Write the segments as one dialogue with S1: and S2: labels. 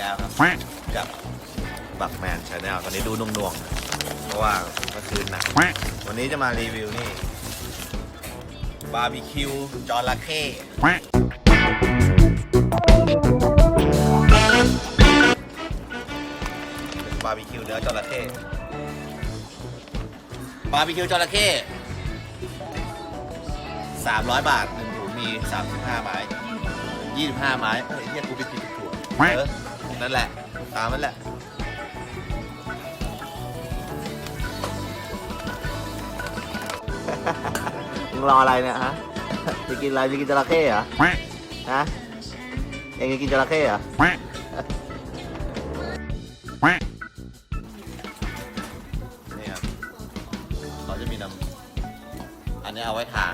S1: แล้วครับกับบักแมนชาแนลตอนนี้ดูนุ่งๆเพราะว่าเมื่อคืนหนักวันนี้จะมารีวิวนี่บาร์บีคิวจอร์ลาเค้บาร์บีคิวเนื้อจระเข้บาร์บีคิวจระเข้สามร้อยบาทหนึ่งถุงมีสามสิบห้าไม้ยี่สิบห้าไม้เฮ้ยเนี่ยกูไปกินถั่วเออ นั่นแหละ ตามนั่นแหละ มึงรออะไรเนี่ยฮะ จะกินอะไรจะกินจระเข้เหรอ ฮะ เองจะกินจระเข้เหรอ นี่ครับเขาจะมีน้ำ อันนี้เอาไว้ทา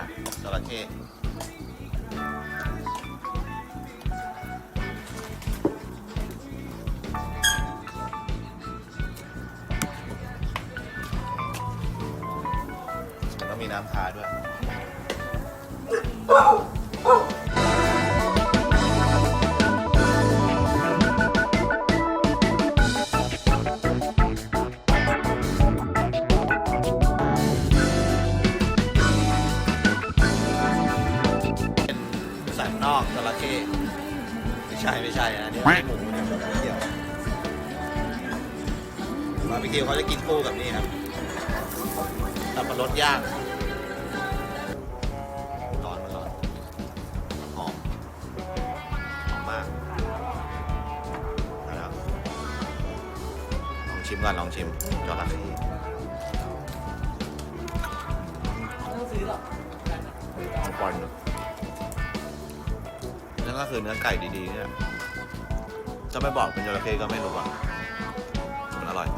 S1: จระเข้ มีน้ำทาด้วย เป็นสันนอกจระเข้ไม่ใช่ไม่ใช่นะนี่ไม่หมูเนี่ยม่เกี่ยวบาร์บีคิวเขาจะกินคู่กับนี่ครับสับปะรดย่างากนะครับลองชิมก่อนลองชิมจระเข้ลองปอนดูนั่นก็คือเนื้อไก่ดีๆเนี่ยจะไม่บอกเป็นจระเข้ก็ไม่รู้อะมันอร่อย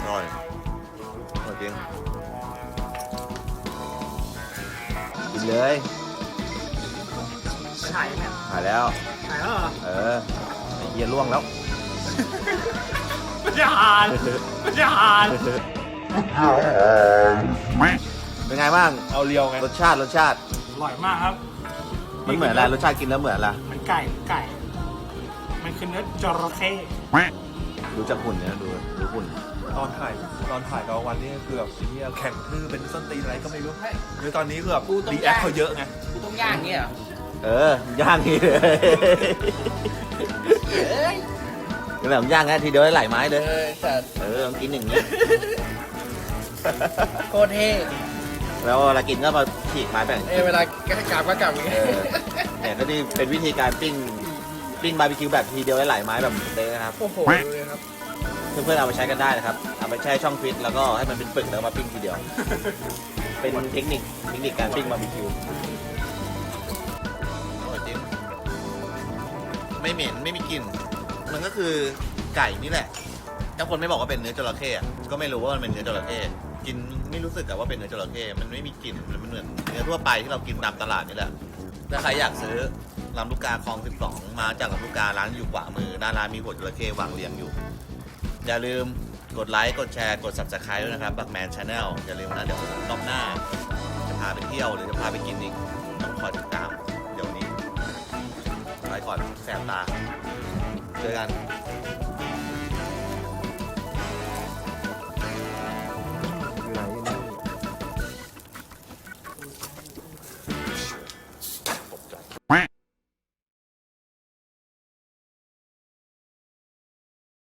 S1: อร่อยอร่อยจริงกินเลย
S2: ถ่ายเนี่ย
S1: หายแล้ว
S2: ถ่ายแล้วเหรอ
S1: เออไอ้เหี้ยล่วงแล้ว
S2: มันจะหานมันจะหาน
S1: เป็นไงบ้าง
S2: เอาเรียวไง
S1: รสชาติรสชาติ
S2: อร่อยมากครับ
S1: มันเหมือนอะไรรสชาติกินแล้วเหมือนอะไร
S2: มันไก่ไก่ มันคือเนื้อจระเข้
S1: ดูจากหุ่นเนี่ยดูดูหุ่น
S3: ตอนถ่ายตอนถ่ายตอนวันนี้คือแบบเฮียแข่งทื่อเป็นส้นตีนอะไรก็ไม่รู้คือตอนนี้คือแบบรีแอคเขาเยอะไง
S2: กูต้องย่างเงี้ย เหรอ
S1: เออย่างนี่เลย
S2: เอ้ย
S1: นี่แหละผมย่างนะทีเดียวได้หลายไม้เลย
S2: เออแต่
S1: เออต้องกินอย่างนี้
S2: โคตรเท่
S1: แล้วเวลากินก็มาฉีกไม้แบ่ง
S2: เออเวลากลับก็กลับอย่าง
S1: เอ
S2: เงี้ย
S1: อเนี่ยก็นี่เป็นวิธีการปิ้งปิ้งบาร์บีคิวแบบทีเดียวได้หลายไม้แบบเต้นะครับ
S2: โอ้โหดูเลยครับ
S1: เพื่อนๆเอาไปใช้กันได้นะครับ เอาไปแช่ช่องฟิตแล้วก็ให้มันเป็นปึกแล้วมาปิ้งทีเดียว เป็นเทคนิคเทคนิคการปิ้งบาร์บีคิว ไม่เหม็นไม่มีกลิ่น มันก็คือไก่นี่แหละ ถ้าคนไม่บอกว่าเป็นเนื้อจระเข้อะก็ไม่รู้ว่ามันเป็นเนื้อจระเข้ กินไม่รู้สึกกับว่าเป็นเนื้อจระเข้ มันไม่มีกลิ่น มันเหมือนเนื้อทั่วไปที่เรากินตามตลาดนี่แหละ ถ้าใครอยากซื้อลำลูกกาคลอง 12 มาจากลำลูกการ้านอยู่ขวามือหน้าร้านมีหัวจระเข้วางเรียงอยู่ อย่าลืมกดไลค์ กดแชร์ กด subscribe ด้วยนะครับบักแมนชาแนลอย่าลืมนะเดี๋ยวรอบหน้า จะพาไปเที่ยวหรือจะพาไปกินอีกต้องคอยติดตาม ก่อนแสบตาเจอกัน